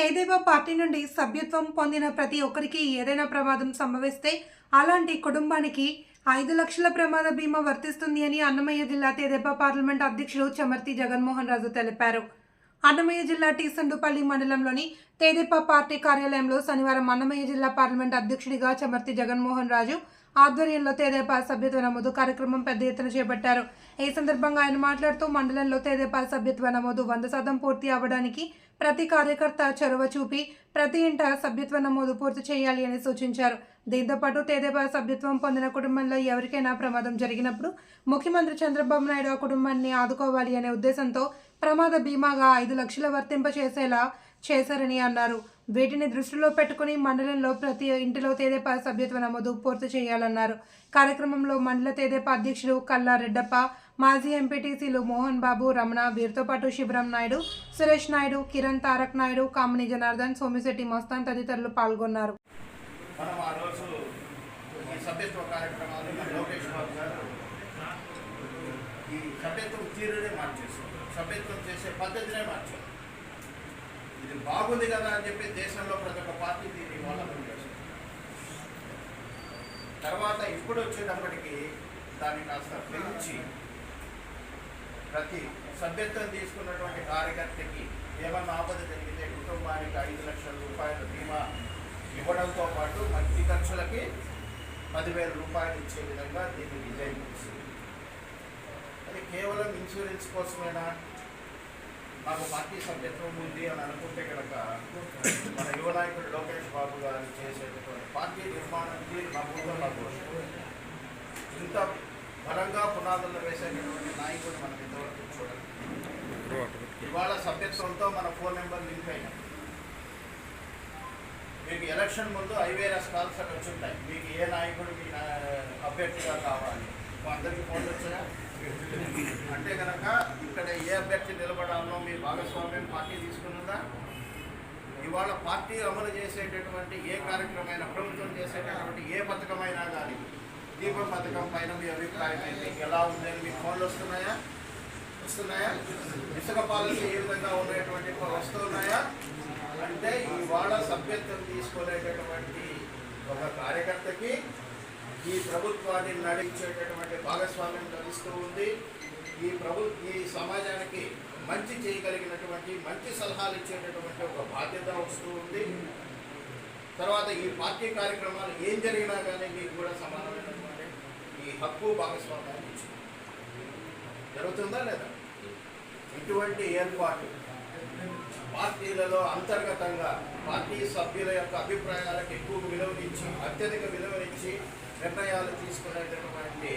తెదేవా party నుండి సభ్యత్వం పొందిన ప్రతి ఒక్కరికి ఏదైనా ప్రమాదం సంభవిస్తే అలాంటి కుటుంబానికి ఐదు లక్షల ప్రమాద బీమా వర్తిస్తుంది అని అన్నమయ్య జిల్లా తెదేపా పార్లమెంట్ అధ్యక్షుడు చమర్తి జగన్మోహన్ రాజు తెలిపారు. అన్నమయ్య జిల్లా టీసండుపల్లి మండలంలోని తెదేపా పార్టీ కార్యాలయంలో శనివారం అన్నమయ్య జిల్లా పార్లమెంట్ అధ్యక్షుడిగా చమర్తి జగన్మోహన్ రాజు ఆధ్వర్యంలో తెదేపా సభ్యత్వ నమోదు కార్యక్రమం పెద్ద ఎత్తున చేపట్టారు. ఈ సందర్భంగా ఆయన మాట్లాడుతూ మండలంలో తెదేపా సభ్యత్వ నమోదు వంద శాతం పూర్తి అవ్వడానికి ప్రతి కార్యకర్త చొరవ చూపి ప్రతి ఇంట సభ్యత్వ నమోదు పూర్తి చేయాలి అని సూచించారు. దీంతో పాటు సభ్యత్వం పొందిన కుటుంబంలో ఎవరికైనా ప్రమాదం జరిగినప్పుడు ముఖ్యమంత్రి చంద్రబాబు నాయుడు ఆ కుటుంబాన్ని ఆదుకోవాలి అనే ఉద్దేశంతో ప్రమాద బీమాగా ఐదు లక్షల వర్తింప చేసేలా చేశారని అన్నారు. వీటిని దృష్టిలో పెట్టుకుని మండలంలో ప్రతి ఇంటిలో తేదేపా సభ్యత్వ నమోదు పూర్తి చేయాలన్నారు. కార్యక్రమంలో మండల తేదేపా అధ్యక్షుడు కల్లా రెడ్డప్ప మాజీ ఎంపీటీసీలు మోహన్ బాబు రమణ వీరితో పాటు శివరాం నాయుడు సురేష్ నాయుడు కిరణ్ తారక్ నాయుడు కామిని జనార్దన్ సోమిశెట్టి మస్తాన్ తదితరులు పాల్గొన్నారు. ఈ సభ్యత్వం తీరునే సభ్యత్వం చేసే పద్ధతినే మార్చారు. ఇది బాగుంది కదా అని చెప్పి దేశంలో ప్రతి ఒక్క పార్టీ దీన్ని వాళ్ళ తర్వాత ఇప్పుడు వచ్చేటప్పటికి దాన్ని కాస్త పెంచి ప్రతి సభ్యత్వం తీసుకున్నటువంటి కార్యకర్తకి ఏమన్నా ఆపద జరిగితే కుటుంబానికి ఐదు లక్షల రూపాయల బీమా ఇవ్వడంతో పాటు మట్టి ఖర్చులకి పదివేల రూపాయలు ఇచ్చే విధంగా దీన్ని డిజైన్ చేసింది అది కేవలం ఇన్సూరెన్స్ కోసమేనా? నాకు పార్టీ సభ్యత్వం ఉంది అని అనుకుంటే కనుక మన యువ నాయకుడు లోకేష్ బాబు గారు చేసేటటువంటి పార్టీ నిర్మాణానికి నా నాకు ఇంత బలంగా పునాదులు వేసేటటువంటి నాయకుడు మనం ఇంతవరకు చూడాలి ఇవాళ సభ్యత్వంతో మన ఫోన్ నెంబర్ లింక్ అయినా. మీకు ఎలక్షన్ ముందు ఐవేరస్ కాల్స్ అని వచ్చుంటాయి. మీకు ఏ నాయకుడు మీ నా- అభ్యర్థిగా కావాలి? మా అందరికీ ఫోన్ వచ్చాయా? అంటే కనుక ఇక్కడ ఏ అభ్యర్థి నిలబడాలో మీ భాగస్వామ్యం పార్టీ తీసుకున్నదా? ఇవాళ పార్టీ అమలు చేసేటటువంటి ఏ కార్యక్రమమైన ప్రభుత్వం చేసేటటువంటి ఏ పథకమైనా కానీ దీపం పథకం పైన మీ అభిప్రాయం ఏంటి? ఎలా ఉందని మీ ఫోన్లు వస్తున్నాయా? వస్తున్నాయా? ఇసుక పాలసీ ఏ విధంగా ఉండేటువంటి వస్తున్నాయా? అంటే ఇవాళ సభ్యత్వం తీసుకునేటటువంటి ఒక కార్యకర్తకి ఈ ప్రభుత్వాన్ని నడిచేటటువంటి భాగస్వామ్యం లభిస్తూ ఉంది. ఈ ప్రభు ఈ సమాజానికి మంచి చేయగలిగినటువంటి మంచి సలహాలు ఇచ్చేటటువంటి ఒక బాధ్యత వస్తూ ఉంది. తర్వాత ఈ పార్టీ కార్యక్రమాలు ఏం జరిగినా కానీ మీకు కూడా సమానమైనటువంటి ఈ హక్కు భాగస్వామ్యాన్ని ఇచ్చింది జరుగుతుందా లేదా? ఇటువంటి ఏర్పాటు పార్టీలలో అంతర్గతంగా పార్టీ సభ్యుల యొక్క అభిప్రాయాలకు ఎక్కువ విలువనిచ్చి అత్యధిక విలువనిచ్చి నిర్ణయాలు తీసుకునేటటువంటి